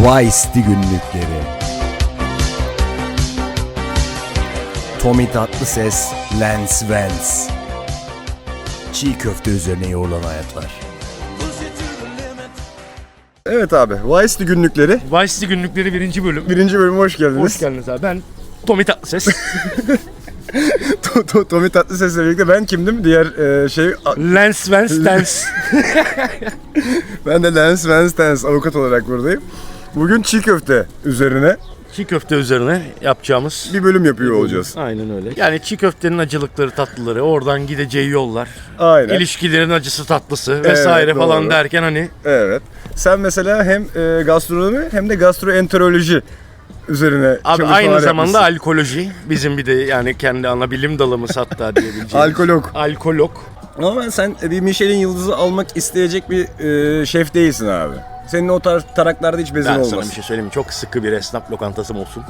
Vice'di günlükleri. Tommy Tatlıses, Lance Vance. Çiğ köfte üzerine yoğrulan hayatlar. Evet abi. Vice'di günlükleri. Vice'li günlükleri birinci bölüm. Birinci bölüme hoş geldiniz. Hoş geldiniz abi. Ben Tommy Tatlıses. To- to- Tommy Tatlıses'le birlikte ben kimdim? Diğer e, şey a- Lance Vance Dance. ben de Lance Vance Dance avukat olarak buradayım. Bugün çiğ köfte üzerine çiğ köfte üzerine yapacağımız. bir bölüm yapıyor olacağız. Aynen öyle. Yani çiğ köftenin acılıkları, tatlıları, oradan gideceği yollar, Aynen. ilişkilerin acısı, tatlısı vesaire doğru. falan derken hani Evet. Sen mesela hem e, gastronomi hem de gastroenteroloji üzerine abi çalışmalar aynı zamanda yapmışsın. alkoloji bizim bir de yani kendi ana bilim dalımız hatta diyebileceğimiz. Alkolog. Alkolog. Ama sen bir Michelin yıldızı almak isteyecek bir e, şef değilsin abi. Senin o tarz taraklarda hiç bezin Ben olmaz. sana bir şey söyleyeyim mi? Çok sıkı bir esnaf lokantası mı olsun?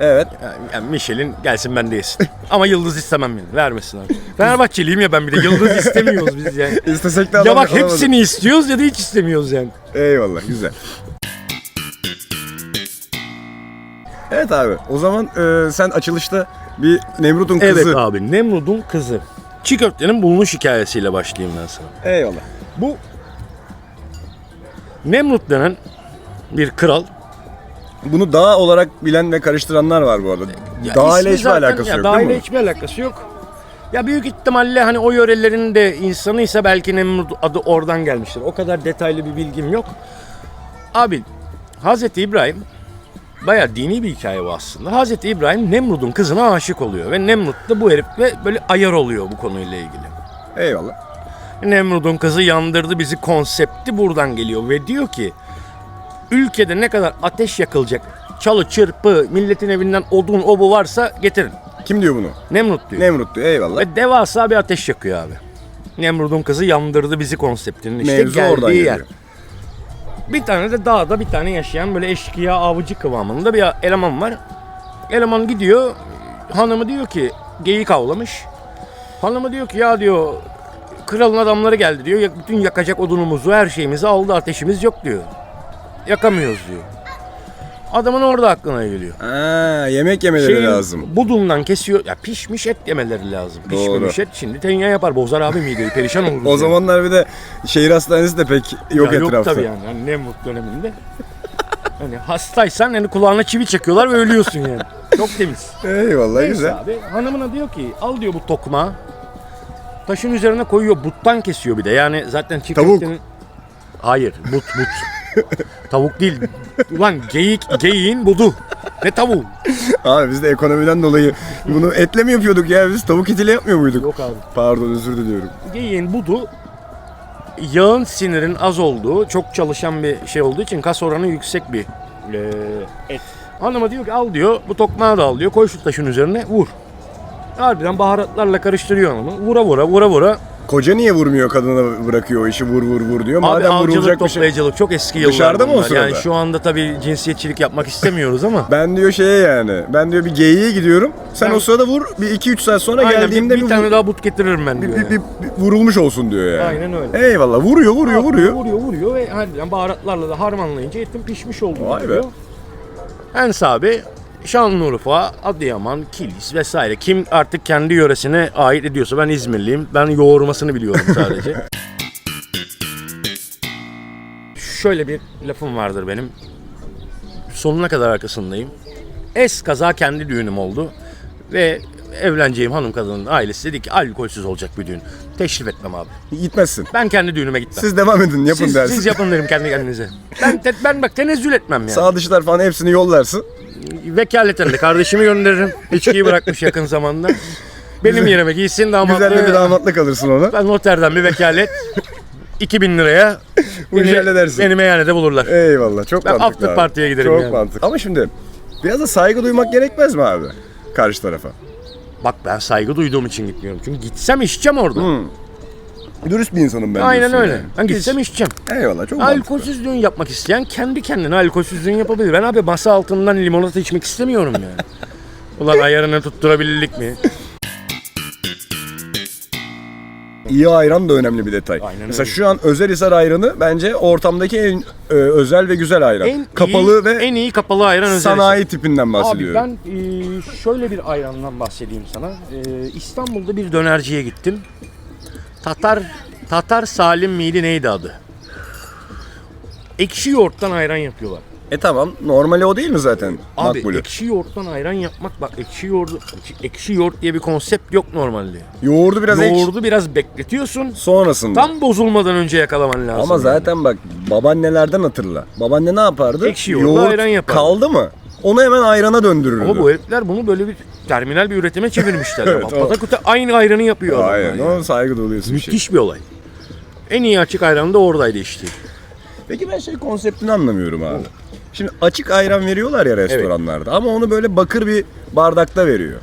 Evet. Yani, yani Michelin gelsin ben de yesin. Ama yıldız istemem yani. Vermesin abi. Fenerbahçeliyim ya ben bir de yıldız istemiyoruz biz yani. İstesek de Ya bak alamadık. hepsini istiyoruz ya da hiç istemiyoruz yani. Eyvallah güzel. Evet abi o zaman e, sen açılışta bir Nemrut'un kızı. Evet abi Nemrud'un kızı. Çiğ köftenin bulunuş hikayesiyle başlayayım ben sana. Eyvallah. Bu Nemrut denen bir kral. Bunu dağ olarak bilen ve karıştıranlar var bu arada. Dağ ile ismi hiçbir zaten- alakası ya yok Dağ değil ile mi? hiçbir alakası yok. Ya büyük ihtimalle hani o yörelerin de insanıysa belki Nemrut adı oradan gelmiştir. O kadar detaylı bir bilgim yok. Abi Hazreti İbrahim Baya dini bir hikaye bu aslında. Hazreti İbrahim Nemrut'un kızına aşık oluyor ve Nemrut da bu herifle böyle ayar oluyor bu konuyla ilgili. Eyvallah. Nemrut'un kızı yandırdı bizi konsepti buradan geliyor ve diyor ki ülkede ne kadar ateş yakılacak çalı çırpı milletin evinden odun obu varsa getirin. Kim diyor bunu? Nemrut diyor. Nemrut diyor eyvallah. ve devasa bir ateş yakıyor abi. Nemrut'un kızı yandırdı bizi konseptinin işte Mevzu geldiği yer. geliyor. Bir tane de dağda bir tane yaşayan böyle eşkıya avcı kıvamında bir eleman var. Eleman gidiyor. Hanımı diyor ki geyik avlamış. Hanımı diyor ki ya diyor kralın adamları geldi diyor. "yak- Bütün yakacak odunumuzu her şeyimizi aldı ateşimiz yok diyor. Yakamıyoruz diyor. Adamın orada aklına geliyor. Aa, yemek yemeleri Şeyin lazım. Budundan kesiyor. Ya pişmiş et yemeleri lazım. Pişmemiş et şimdi tenya yapar. Bozar abi mideyi. Perişan oluruz. O zamanlar bir de şehir hastanesi de pek yok Ya etrafta. Yok tabii yani. yani Nemrut döneminde. hani hastaysan hani kulağına çivi çekiyorlar ve ölüyorsun yani. Çok temiz. Eyvallah Neyse güzel. abi hanımına diyor ki al diyor bu tokmağı. Taşın üzerine koyuyor. Buttan kesiyor bir de. Yani zaten çiğ Tavuk. köftenin- Hayır but but. Tavuk değil. Ulan geyik, geyiğin budu. Ne tavuğu? Abi biz de ekonomiden dolayı bunu etle mi yapıyorduk ya? Biz tavuk etiyle yapmıyor muyduk? Yok abi. Pardon özür diliyorum. Geyiğin budu yağın sinirin az olduğu, çok çalışan bir şey olduğu için kas oranı yüksek bir eee, et. Hanıma diyor ki al diyor, bu tokmağı da al diyor, koy şu taşın üzerine vur. Harbiden baharatlarla karıştırıyor onu. Vura vura vura vura. Koca niye vurmuyor kadına bırakıyor o işi vur vur vur diyor. Abi Madem avcılık vurulacak bir şey. toplayıcılık çok eski yıllar Dışarıda mı o bunlar. Yani sırada? şu anda tabii cinsiyetçilik yapmak istemiyoruz ama. Ben diyor şeye yani. Ben diyor bir geyiğe gidiyorum. Sen o sırada vur. Bir iki üç saat sonra Aynen, geldiğimde bir, bir tane daha but getiririm ben diyor. bir- yani. bir- bir vurulmuş olsun diyor yani. Aynen öyle. Eyvallah. Vuruyor vuruyor vuruyor. Vuruyor vuruyor ve harbiden baharatlarla da harmanlayınca etin pişmiş olduğu Vay be. oluyor. Ens abi Şanlıurfa, Adıyaman, Kilis vesaire. Kim artık kendi yöresine ait ediyorsa ben İzmirliyim. Ben yoğurmasını biliyorum sadece. Şöyle bir lafım vardır benim. Sonuna kadar arkasındayım. Es kaza kendi düğünüm oldu. Ve evleneceğim hanım kadının ailesi dedi ki alkolsüz olacak bir düğün. Teşrif etmem abi. Gitmezsin. Ben kendi düğünüme gitmem. Siz devam edin yapın Siz, dersin. siz yapın derim kendi kendinize. Ben, te- ben bak tenezzül etmem yani. Sağ dışlar falan hepsini yollarsın. Vekaleten de kardeşimi gönderirim. İçkiyi bırakmış yakın zamanda. Benim yerime giysin damatlığı. Güzel de bir damatlık alırsın ona. Ben noterden bir vekalet. 2000 liraya Bu işi halledersin. beni meyhanede bulurlar. Eyvallah çok Ben mantıklı after abi. party'ye giderim Çok yani. mantıklı. Ama şimdi biraz da saygı duymak gerekmez mi abi? Karşı tarafa. Bak ben saygı duyduğum için gitmiyorum. Çünkü gitsem içeceğim orada. Dürüst bir insanım ben. Aynen diyorsun öyle. yani. Ben içeceğim. Eyvallah çok. Alkolsüz düğün yapmak isteyen kendi kendine alkolsüz düğün yapabilir. Ben abi masa altından limonata içmek istemiyorum yani. Ulan ayarını tutturabildik mi? iyi ayran da önemli bir detay. Aynen Mesela öyle. şu an Özelhisar ayranı bence ortamdaki en e, özel ve güzel ayran. En Kapalı iyi, ve en iyi kapalı ayran özellikle. sanayi tipinden Abi bahsediyorum. ben e, şöyle bir ayrandan bahsedeyim sana. E, İstanbul'da bir dönerciye gittim. Tatar Tatar Salim miydi neydi adı? Ekşi yoğurttan ayran yapıyorlar. E tamam normali o değil mi zaten? Abi Makbulü. ekşi yoğurttan ayran yapmak bak ekşi yoğurt ekşi yoğurt diye bir konsept yok normalde. Yoğurdu biraz ekşi. Yoğurdu biraz bekletiyorsun. Sonrasında. Tam bozulmadan önce yakalaman lazım. Ama yani. zaten bak babaannelerden hatırla. Babaanne ne yapardı? Ekşi yoğurtla ayran yapardı. kaldı mı? Onu hemen ayrana döndürürdü. Ama bu herifler bunu böyle bir terminal bir üretime çevirmişler. Evet, Bak, Patakuta aynı ayranı yapıyor adamlar Aynen. yani. O saygı duyuyorsun bir şey. Müthiş bir olay. En iyi açık ayran da oradaydı işte. Peki ben şey konseptini anlamıyorum abi. Şimdi açık ayran veriyorlar ya restoranlarda ama onu böyle bakır bir bardakta veriyor.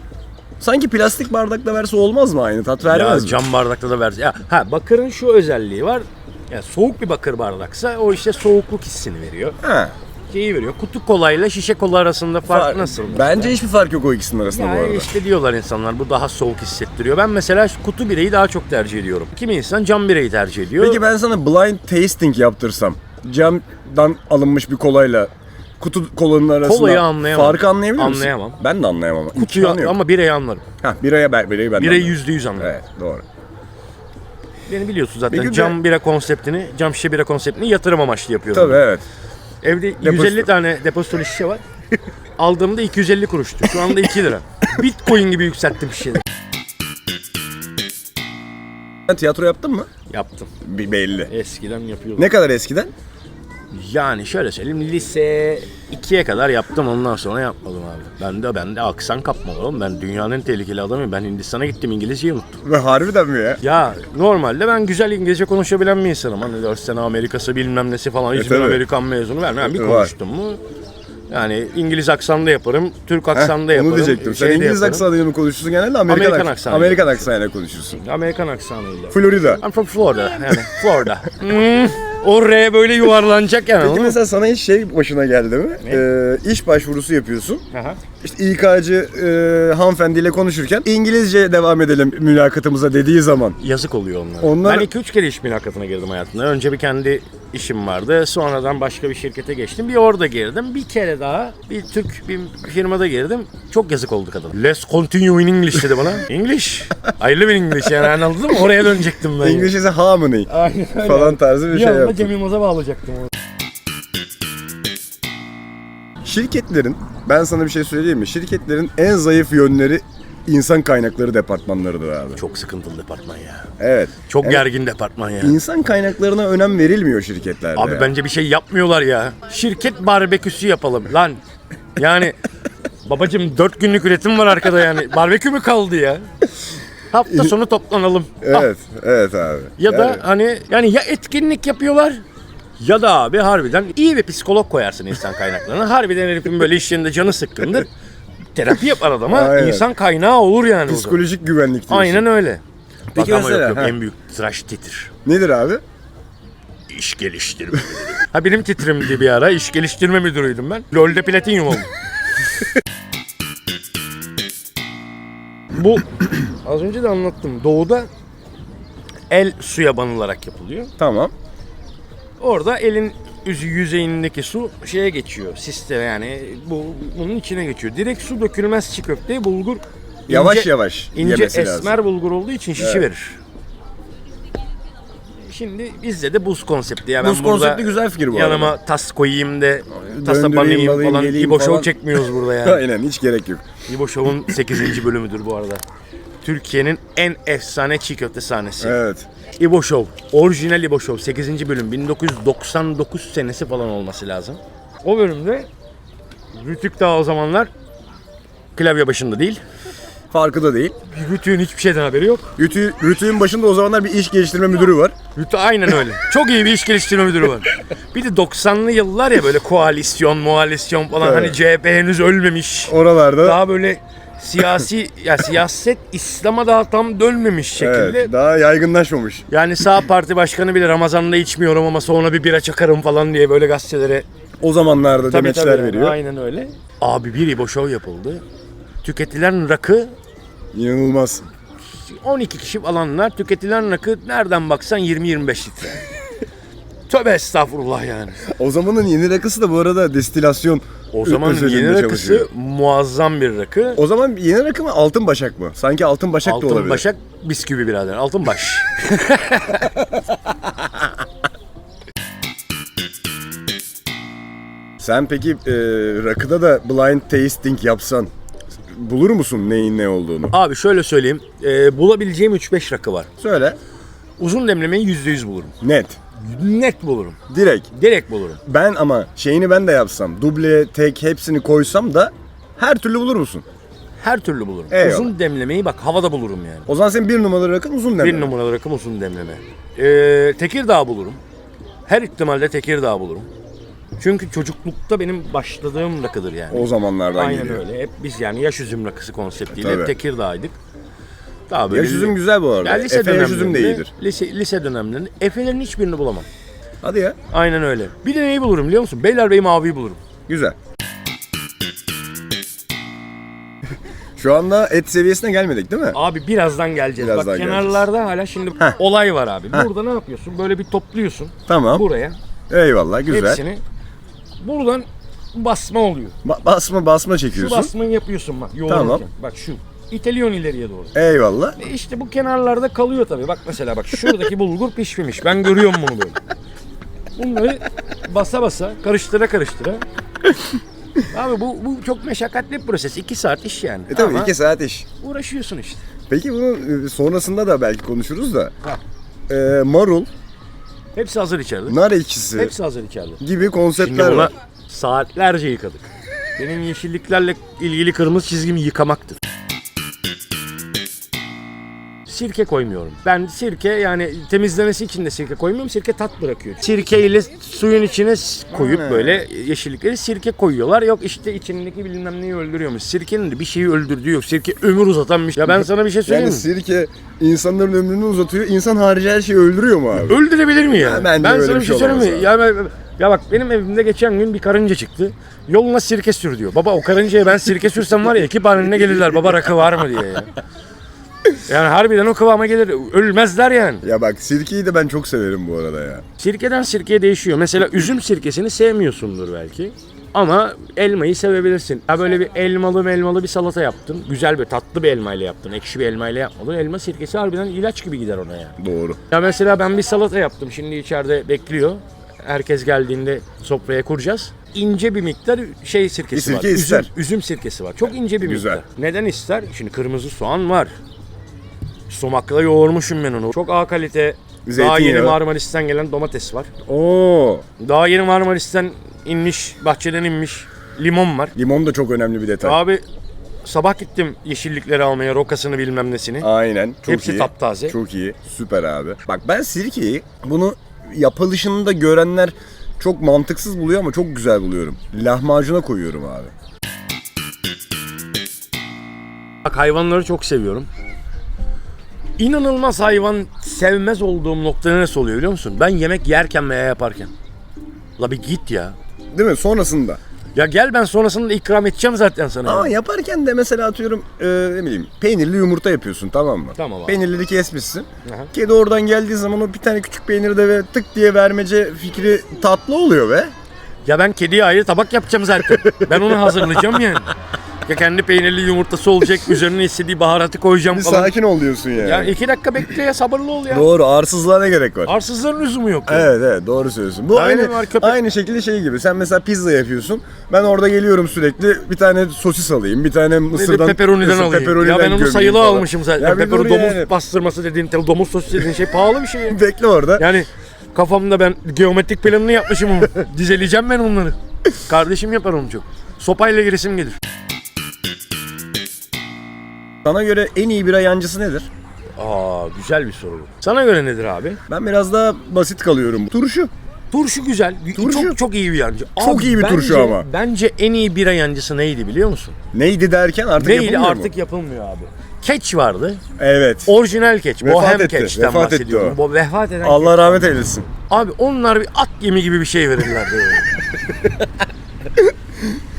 Sanki plastik bardakta verse olmaz mı aynı tat Ya vermez mi? cam bardakta da verse. Ya, ha bakırın şu özelliği var. Ya soğuk bir bakır bardaksa o işte soğukluk hissini veriyor. Ha. Şeyi veriyor. Kutu kolayla şişe kola arasında fark Fark- nasıl? Bence hiçbir fark yok o ikisinin arasında bu Yani arada. işte diyorlar insanlar bu daha soğuk hissettiriyor. Ben mesela kutu bireyi daha çok tercih ediyorum. Kimi insan cam bireyi tercih ediyor. Peki ben sana blind tasting yaptırsam camdan alınmış bir kolayla kutu kolanın arasında Kolayı anlayamam. farkı anlayabilir misin? Anlayamam. Ben de anlayamam. Kutuyu İmkanı yok. ama bireyi anlarım. Ha, biraya ben, bireyi ben de Bireyi anlarım. yüzde yüz anlarım. Evet doğru. Beni biliyorsun zaten Peki de- cam bira konseptini, cam şişe bira konseptini yatırım amaçlı yapıyorum. Tabii evet. Evde Depozito. 150 tane depozitolu şişe var. Aldığımda 250 kuruştu. Şu anda 2 lira. Bitcoin gibi yükselttim şişeleri. Sen tiyatro yaptın mı? Yaptım. Bir belli. Eskiden yapıyordum. Ne kadar eskiden? Yani şöyle söyleyeyim lise 2'ye kadar yaptım ondan sonra yapmadım abi. Ben de ben de aksan kapmalı oğlum. Ben dünyanın en tehlikeli adamıyım. Ben Hindistan'a gittim İngilizceyi unuttum. Ve harbiden mi ya? Ya normalde ben güzel İngilizce konuşabilen bir insanım. Hani 4 sene Amerikası bilmem nesi falan. Hiçbir E, tabii. Amerikan mezunu vermem. Bir Var. konuştum mu yani İngiliz aksanında yaparım, Türk aksanında Heh, yaparım. Onu diyecektim. Sen şeyde İngiliz yaparım. aksanıyla mı konuşuyorsun genelde Amerikan, Amerikan aks- aksanıyla. Amerikan aksanıyla konuşuyorsun. Amerikan aksanıyla. Florida. I'm from Florida. Yani Florida. Hmm, oraya böyle yuvarlanacak yani. Peki mesela sana hiç şey başına geldi mi? Ee, iş başvurusu yapıyorsun. Aha. İşte İK'cı e, hanımefendiyle konuşurken İngilizce devam edelim mülakatımıza dediği zaman. Yazık oluyor onlara. Onlar- Ben 2-3 kere iş mülakatına girdim hayatımda. Önce bir kendi işim vardı. Sonradan başka bir şirkete geçtim. Bir orada girdim. Bir kere daha bir Türk bir firmada girdim. Çok yazık oldu kadın. Let's continue in English dedi bana. English. I live in English yani anladın mı? Oraya dönecektim ben. English is a harmony Aynen öyle. falan tarzı bir Bir şey anda yaptın. Cem Yılmaz'a bağlayacaktım onu. Şirketlerin, ben sana bir şey söyleyeyim mi? Şirketlerin en zayıf yönleri insan kaynakları departmanlarıdır abi. Çok sıkıntılı departman ya. Evet. Çok Evet. gergin departman ya. İnsan kaynaklarına önem verilmiyor şirketlerde. Abi ya. bence bir şey yapmıyorlar ya. Şirket barbeküsü yapalım lan. Yani babacım dört günlük üretim var arkada yani. Barbekü mü kaldı ya? Hafta sonu toplanalım. Ah, Evet, evet abi. Ya da Yani hani yani ya etkinlik yapıyorlar ya da abi harbiden iyi bir psikolog koyarsın insan kaynaklarına. Harbiden herifin böyle iş yerinde canı sıkkındır. Terapi yapar adama. Aynen. insan kaynağı olur yani. o zaman. psikolojik güvenlik diyorsun. Aynen öyle. Peki Bak ama mesela, yok yok ha. en büyük tıraş titir. Nedir abi? İş geliştirme ha benim titrimdi bir ara. İş geliştirme müdürüydüm ben. LoL'de platinyum oldum. Bu az önce de anlattım. Doğuda el suya banılarak yapılıyor. Tamam. Orada elin yüzeyindeki su şeye geçiyor. Sisteme yani bu bunun içine geçiyor. Direkt su dökülmez çiğ köfteye bulgur Yavaş ince- yavaş ince yemesi esmer lazım. bulgur olduğu için şişi Evet. verir. Şimdi bizde de buz konsepti ya. Buz konsepti güzel fikir bu Yanıma arada. tas koyayım da tasa banayım falan. İbo Show çekmiyoruz burada yani. Aynen hiç gerek yok. İbo Show'un 8. bölümüdür bu arada. Türkiye'nin en efsane çiğ köfte sahnesi. Evet. İbo Show. Orijinal İbo Show. 8. bölüm. 1999 senesi falan olması lazım. O bölümde Rütük daha o zamanlar klavye başında değil. Farkı da değil. Rütük'ün hiçbir şeyden haberi yok. Rütü, Rütü'nün başında o zamanlar bir iş geliştirme müdürü var. Rütü aynen öyle. Çok iyi bir iş geliştirme müdürü var. Bir de 90'lı yıllar ya böyle koalisyon, mualisyon falan Evet. hani CHP henüz ölmemiş. Oralarda Daha böyle siyasi ya siyaset İslam'a daha tam dönmemiş şekilde. evet, daha yaygınlaşmamış. Yani sağ parti başkanı bile Ramazan'da içmiyorum ama sonra bir bira çakarım falan diye böyle gazetelere O zamanlarda Tabii, demeçler tabii. veriyor. Aynen öyle. Abi bir İbo Show yapıldı. Tüketilen rakı İnanılmaz. 12 kişi falanlar tüketilen rakı nereden baksan 20-25 litre. Tövbe estağfurullah yani. O zamanın yeni rakısı da bu arada destilasyon O zaman özelinde yeni rakısı çalışıyor. muazzam bir rakı. O zaman yeni rakı mı altın başak mı? Sanki altın başak da Altın olabilir. başak bisküvi birader. Altın baş. Sen peki e, rakıda da blind tasting yapsan bulur musun neyin ne olduğunu? Abi şöyle söyleyeyim. e, bulabileceğim 3-5 rakı var. Söyle. Uzun demlemeyi %100 bulurum. Net. Net bulurum. Direkt. Direkt bulurum. Ben ama şeyini ben de yapsam, duble, tek hepsini koysam da her türlü bulur musun? Her türlü bulurum. Eyvallah. Uzun demlemeyi bak havada bulurum yani. O zaman senin bir numaralı rakın uzun demleme. Bir numaralı rakım uzun demleme. Ee, Tekirdağ bulurum. Her ihtimalle Tekirdağ bulurum. Çünkü çocuklukta benim başladığım rakıdır yani. O zamanlardan Aynen geliyor. öyle. Hep biz yani yaş üzüm rakısı konseptiyle Tabii. hep Tekirdağ'ydık. Daha böyle Yaş üzüm güzel bu arada. Ya lise Efe yaş üzüm de dönemlerinde- iyidir. Lise, lise dönemlerinde Efe'lerin hiçbirini bulamam. Hadi ya. Aynen öyle. Bir de neyi bulurum biliyor musun? Beylerbeyi maviyi bulurum. Güzel. Şu anda et seviyesine gelmedik değil mi? Abi birazdan geleceğiz. Birazdan Bak kenarlarda hala şimdi Heh. olay var abi. Burada ne yapıyorsun? Böyle bir topluyorsun Tamam. buraya. Eyvallah güzel. Hepsini. Buradan basma oluyor. Ba- basma basma Şu çekiyorsun. basmayı yapıyorsun bak yoğururken. Tamam. Bak şu. İteliyorsun ileriye doğru. Eyvallah. E işte bu kenarlarda kalıyor tabii. Bak mesela bak şuradaki bulgur pişmemiş. Ben görüyorum bunu böyle. Bunları basa basa, karıştıra karıştıra. Abi bu, bu çok meşakkatli bir proses. İki saat iş yani. E tabii Ama iki saat iş. uğraşıyorsun işte. Peki bunun e, sonrasında da belki konuşuruz da. Ha. e, marul, Hepsi hazır içeride. nar ekşisi Hepsi hazır içeride. gibi Şimdi konseptler buna var. saatlerce yıkadık. Benim yeşilliklerle ilgili kırmızı çizgim yıkamaktır. Sirke koymuyorum. Ben sirke yani temizlemesi için de sirke koymuyorum. Sirke tat bırakıyor. Sirke ile suyun içine koyup böyle yeşillikleri sirke koyuyorlar. Yok işte içindeki bilmem neyi öldürüyormuş. Sirkenin de bir şeyi öldürdüğü yok. Sirke ömür uzatan bir şey. Ya ben sana bir şey söyleyeyim Yani mi? sirke insanların ömrünü uzatıyor. İnsan harici her şeyi öldürüyor mu abi? Öldürebilir mi ya? Ya bence ben öyle sana bir bir şey şey söyleyeyim mi? olamaz Ya, ben- ya bak benim evimde geçen gün bir karınca çıktı. Yoluna sirke sür diyor. Baba o karıncaya ben sirke sürsem var ya ekip halinde gelirler. Baba rakı var mı diye ya. Yani harbiden o kıvama gelir. Ölmezler yani. Ya bak sirkeyi de ben çok severim bu arada ya. Sirkeden sirkeye değişiyor. Mesela üzüm sirkesini sevmiyorsundur belki. Ama elmayı sevebilirsin. Ya böyle bir elmalı elmalı bir salata yaptın. Güzel bir tatlı bir elmayla yaptın. Ekşi bir elmayla yapmadın. Elma sirkesi harbiden ilaç gibi gider ona yani. Doğru. Ya mesela ben bir salata yaptım. Şimdi içeride bekliyor. Herkes geldiğinde sofraya kuracağız. İnce bir miktar şey sirkesi Bir var. sirke ister. Üzüm, üzüm sirkesi var. Çok ince bir Güzel. miktar. Neden ister? Şimdi kırmızı soğan var. Somakla yoğurmuşum ben onu. Çok A kalite daha Zeytinyağı. yeni Marmaris'ten gelen domates var. Oo, Daha yeni Marmaris'ten inmiş, bahçeden inmiş limon var. limon da çok önemli bir detay. Abi sabah gittim yeşillikleri almaya, rokasını bilmem nesini. Aynen. Çok Hepsi iyi. taptaze. Çok iyi. Süper abi. Bak ben sirkeyi bunu yapılışını da görenler çok mantıksız buluyor ama çok güzel buluyorum. Lahmacuna koyuyorum abi. Bak hayvanları çok seviyorum. İnanılmaz hayvan sevmez olduğum nokta neresi oluyor biliyor musun? Ben yemek yerken veya yaparken. La bir git ya. Değil mi? Sonrasında. Ya gel ben sonrasında ikram edeceğim zaten sana. Ama ya. yaparken de mesela atıyorum e, ne bileyim peynirli yumurta yapıyorsun tamam mı? Tamam abi. Peynirleri kesmişsin. Aha. Kedi oradan geldiği zaman o bir tane küçük peyniri de ve tık diye vermece fikri tatlı oluyor be. Ya ben kediye ayrı tabak yapacağım zaten. ben onu hazırlayacağım yani. Ya kendi peynirli yumurtası olacak, üzerine istediği baharatı koyacağım Bir falan. sakin ol diyorsun yani. Ya iki dakika bekle ya sabırlı ol ya. Doğru arsızlığa ne gerek var? Arsızların lüzumu yok. ya. Evet evet doğru söylüyorsun. Bu Aynen aynı var, köpek- aynı şekilde şey gibi. Sen mesela pizza yapıyorsun. Ben orada geliyorum sürekli bir tane sosis alayım. Bir tane mısırdan pepperoni'den mısır alayım. pepperoni'den Ya ben onu gömeyim sayılı falan. almışım zaten. Ya bir Pepper dur domuz yani. bastırması dediğin, domuz sosis dediğin şey pahalı bir şey ya. Bekle orada. Yani kafamda ben geometrik planını yapmışım onu. Dizeleyeceğim ben onları. Kardeşim yapar onu çok. Sopayla giresim gelir. Sana göre en iyi bira yancısı nedir? Aa güzel bir soru bu. Sana göre nedir abi? Ben biraz daha basit kalıyorum. Turşu. Turşu güzel. Turşu. Çok çok iyi bir yancı. Çok iyi bir turşu bence- ama. Bence en iyi bira yancısı neydi biliyor musun? Neydi derken artık Neydi yapılmıyor artık mu? yapılmıyor abi. Keç vardı. Evet. Orijinal keç. Vefat Bohem etti, keçten vefat etti bahsediyorum. o. Bu vefat eden Allah keç. rahmet eylesin. Abi onlar bir at yemi gibi bir şey verirlerdi. böyle.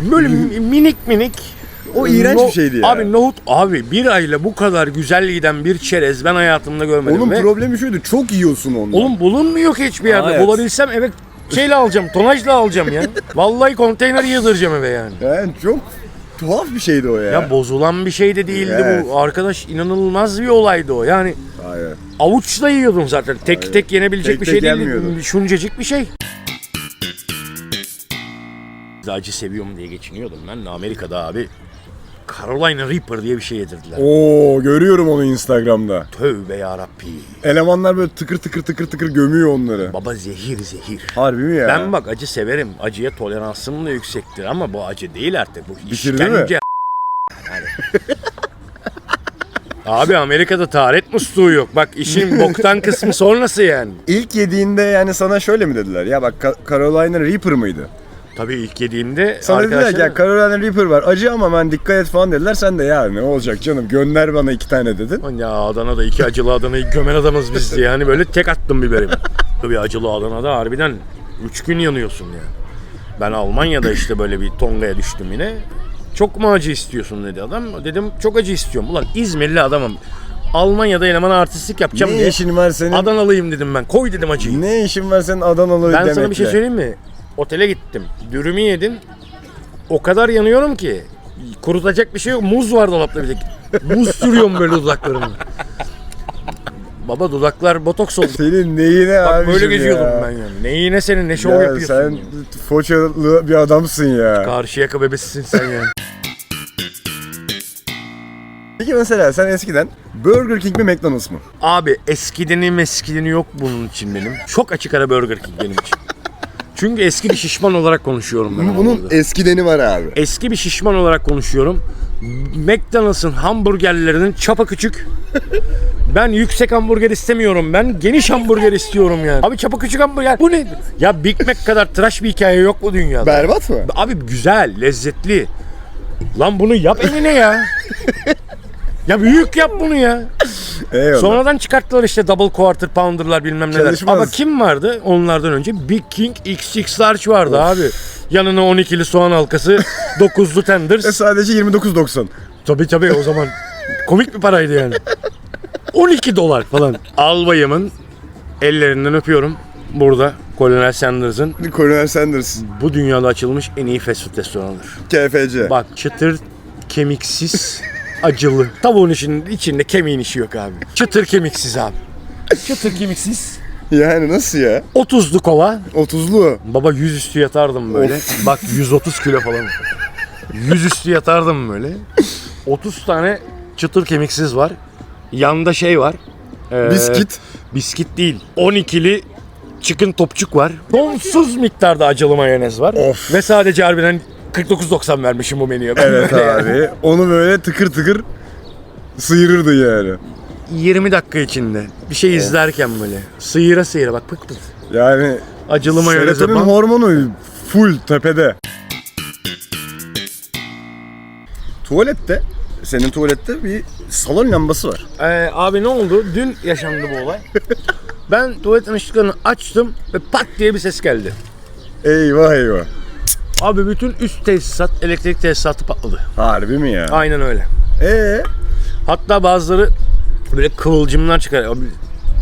Böyle mi- minik minik O iğrenç bir şeydi ya. Abi nohut abi bir ayla bu kadar güzel giden bir çerez ben hayatımda görmedim. Onun ve, problemi şuydu. Çok yiyorsun ondan. Oğlum bulunmuyor ki hiçbir yerde. Aa, evet. Bulabilsem eve şeyle alacağım, tonajla alacağım ya. Vallahi konteyner yığdıracağım eve yani. Yani çok tuhaf bir şeydi o ya. Ya bozulan bir şey de değildi Evet. bu. Arkadaş inanılmaz bir olaydı o. Yani Aynen. avuçla yiyordum zaten. Tek tek yenebilecek Tek bir tek şey değil. yenmiyordu. Şuncacık bir şey. Acı seviyorum diye geçiniyordum ben de Amerika'da abi. Carolina Reaper diye bir şey yedirdiler. Oo görüyorum onu Instagram'da. Tövbe yarabbi. Elemanlar böyle tıkır tıkır tıkır tıkır gömüyor onları. Baba zehir zehir. Harbi mi ya? Ben bak acı severim. Acıya toleransım da yüksektir ama bu acı değil artık. Bu Bitirdi mi? işkence. Yani. Abi Amerika'da taharet musluğu yok. Bak işin boktan kısmı sonrası yani. İlk yediğinde yani sana şöyle mi dediler? Ya bak Carolina Reaper mıydı? Tabii ilk yediğimde Sana dediler arkadaşlar... ya Carolina Reaper var acı ama ben dikkat et falan dediler. Sen de ya ne olacak canım gönder bana iki tane dedin. Ya Adana'da iki acılı Adana'yı gömen adamız biz diye. Yani böyle tek attım biberimi. Bir acılı Adana'da harbiden üç gün yanıyorsun yani. Ben Almanya'da işte böyle bir tongaya düştüm yine. Çok mu acı istiyorsun dedi adam. Dedim çok acı istiyorum. Ulan İzmirli adamım. Almanya'da eleman artistlik yapacağım Ne diye. işin var senin? Adanalıyım dedim ben. Koy dedim acıyı. Ne işin var senin Adanalı ben demekle? sana bir şey söyleyeyim mi? Otele gittim. Dürümü yedim. O kadar yanıyorum ki. Kurutacak bir şey yok. Muz var dolapta bir tek. Muz sürüyorum böyle dudaklarıma. Baba dudaklar botoks oldu. Senin neyine Bak abicim böyle geziyordum ya? ben yani. Neyine senin ne şov Ya yapıyorsun? sen ya? foçalı bir adamsın ya. Karşı yaka bebesisin sen ya. Peki mesela sen eskiden Burger King mi McDonald's mı? Abi eskideni meskideni yok bunun için benim. Çok açık ara Burger King benim için. Çünkü eski bir şişman olarak konuşuyorum ben. Bunun eskideni var abi. Eski bir şişman olarak konuşuyorum. McDonald's'ın hamburgerlerinin çapa küçük. Ben yüksek hamburger istemiyorum. Ben geniş hamburger istiyorum yani. Abi çapa küçük hamburger. Bu ne? Ya Big Mac kadar tıraş bir hikaye yok bu dünyada. Berbat mı? Abi güzel, lezzetli. Lan bunu yap eline ya. ya büyük yap bunu ya. Eyvallah. Sonradan çıkarttılar işte double quarter pounder'lar bilmem neler. Çalışmaz. Ama kim vardı onlardan önce? Big King XX Large vardı abi. Yanına 12'li soğan halkası, 9'lu E tenders. sadece 29.90. Tabii tabii o zaman komik bir paraydı yani. 12 dolar falan. Albayımın ellerinden öpüyorum. Burada Colonel Sanders'ın Colonel Sanders. bu dünyada açılmış en iyi fast food restoranıdır. KFC. Bak çıtır, kemiksiz, acılı. Tavuğun içinde, içinde kemiğin işi yok abi. Çıtır kemiksiz abi. Çıtır kemiksiz. Yani nasıl ya? 30'lu kova. 30'lu. Baba yüzüstü yatardım böyle. Bak 130 kilo falan. Yüzüstü yatardım böyle. 30 tane çıtır kemiksiz var. Yanda şey var. Ee, Biskit. Biskit değil. 12'li çıkın topçuk var. Sonsuz miktarda acılı mayonez var. Of. Ve sadece harbiden 49.90 vermişim bu menüye. Ben Evet böyle yani. abi. Onu böyle tıkır tıkır sıyırırdı yani. 20 dakika içinde bir şey izlerken böyle sıyıra sıyıra bak pıt pıt. Yani Acılı mayoneze serotonin bak. hormonu full tepede. Tuvalette, senin tuvalette bir salon lambası var. Ee, abi ne oldu? Dün yaşandı bu olay. ben tuvaletin ışıklarını açtım ve pat diye bir ses geldi. Eyvah eyvah. Abi bütün üst tesisat, elektrik tesisatı patladı. Harbi mi ya? Aynen öyle. Ee, Hatta bazıları böyle kıvılcımlar çıkar. Abi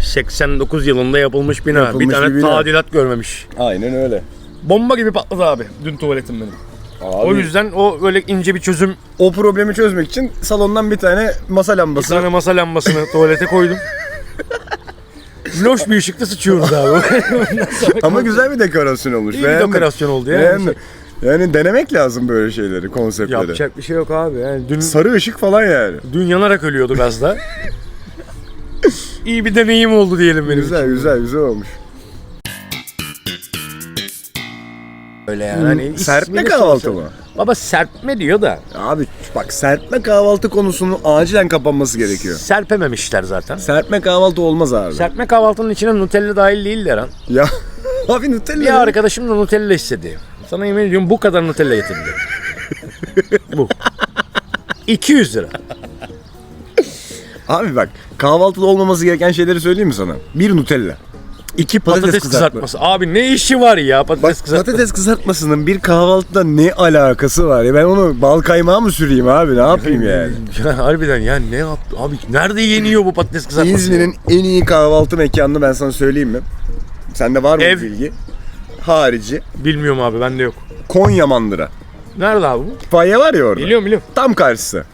89 yılında yapılmış bina. Yapılmış bir tane bir bina. tadilat görmemiş. aynen öyle. Bomba gibi patladı abi dün tuvaletim benim. Abi, O yüzden o böyle ince bir çözüm. o problemi çözmek için salondan bir tane masa Bir lambası. tane masa lambasını tuvalete koydum. Loş bir ışıkta sıçıyoruz abi. Ama güzel bir dekorasyon olmuş. İyi bir Beğendim. dekorasyon oldu ya. Beğendim. Yani denemek lazım böyle şeyleri, konseptleri. Yapacak bir şey yok abi. Yani dün, Sarı ışık falan yani. dün yanarak ölüyordu gazda. İyi bir deneyim oldu diyelim benim Güzel için. güzel güzel olmuş. Öyle yani. Hani Serpme ismini kahvaltı mı? Baba serpme diyor da Abi bak serpme kahvaltı konusunun acilen kapanması gerekiyor. serpememişler zaten. Serpme kahvaltı olmaz abi. Serpme kahvaltının içine Nutella dahil değil Eren. ya abi Nutella. Bir arkadaşım da Nutella istedi. Sana yemin ediyorum bu kadar Nutella getirdi. bu. 200 lira. Abi bak kahvaltıda olmaması gereken şeyleri söyleyeyim mi sana? Bir Nutella. İki patates patates, kızartma. kızartması. Abi ne işi var ya patates Bak kızartması? patates kızartmasının bir kahvaltıda ne alakası var ya ben onu bal kaymağı mı süreyim abi ne yapayım yani? Ya harbiden ya ne yaptı? Abi nerede yeniyor bu patates kızartması? İzmir'in en iyi kahvaltı mekanını ben sana söyleyeyim mi? Sende var mı Ev. bu bilgi? Harici Bilmiyorum abi bende yok. Konya Mandıra. Nerede abi bu? Faya var ya orada. Biliyorum biliyorum. Tam karşısı.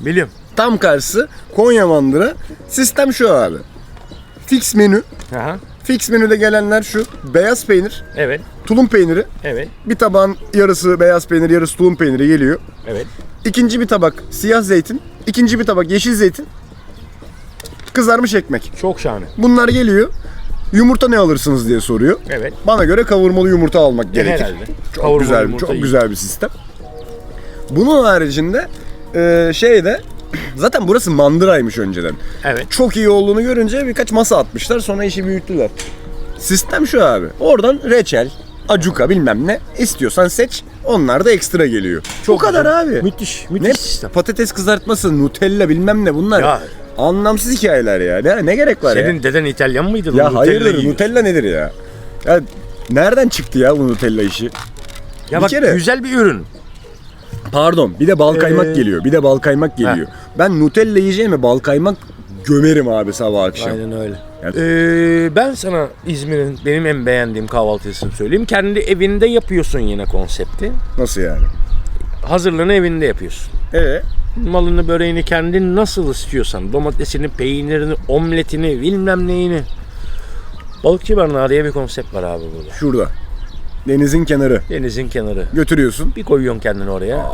Biliyorum. Tam karşısı Konya Mandıra. Sistem şu abi. Fix menü. Aha. Fix menüde gelenler şu. Beyaz peynir, Evet. tulum peyniri. Evet. Bir tabağın yarısı beyaz peynir, yarısı tulum peyniri geliyor. Evet. İkinci bir tabak siyah zeytin. ikinci bir tabak yeşil zeytin. Kızarmış ekmek. Çok şahane. Bunlar geliyor. Yumurta ne alırsınız diye soruyor. Evet. Bana göre kavurmalı yumurta almak gerekir. Herhalde. Çok Kavurmalı güzel, çok iyi. güzel bir sistem. Bunun haricinde e, şeyde zaten burası mandıraymış önceden. Evet. Çok iyi olduğunu görünce birkaç masa atmışlar sonra işi büyüttüler. Sistem şu abi. Oradan reçel, acuka bilmem ne istiyorsan seç. Onlar da ekstra geliyor. Bu kadar güzel. abi. Müthiş. Müthiş Ne sistem. patates kızartması, Nutella bilmem ne bunlar. Ya. Anlamsız hikayeler ya. Ne, ne gerek var ya? Senin deden İtalyan mıydı? Ya hayırdır. Nutella nedir ya? Ya nereden çıktı ya bu Nutella işi? Ya Bir bak kere- güzel bir ürün. Pardon bir de bal kaymak Ee, geliyor. Bir de bal kaymak geliyor. Ben Nutella yiyeceğime bal kaymak gömerim abi sabah akşam. Aynen öyle. Ya- Ee, ben sana İzmir'in benim en beğendiğim kahvaltısını söyleyeyim. Kendi evinde yapıyorsun yine konsepti. Nasıl yani? Hazırlığını evinde yapıyorsun. Evet. Malını böreğini kendin nasıl istiyorsan. Domatesini, peynirini, omletini, bilmem neyini. Balıkçı barınağı diye bir konsept var abi burada. Şurada. Denizin kenarı. Denizin kenarı. Götürüyorsun. Bir koyuyorsun kendini oraya.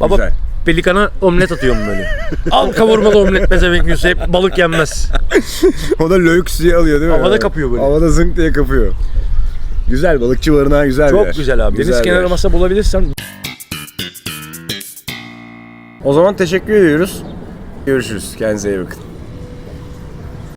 Baba güzel. pelikana omlet atıyorum böyle. Al kavurmalı omlet bezemek yiyorsa hep balık yenmez. O da lök diye alıyor değil mi? Havada kapıyor böyle. Havada zınk diye kapıyor. Güzel balıkçı barınağı güzel bir Çok yer. güzel abi. Güzel Deniz bir kenarı yer. masa bulabilirsen O zaman teşekkür ediyoruz. Görüşürüz. Kendinize iyi bakın.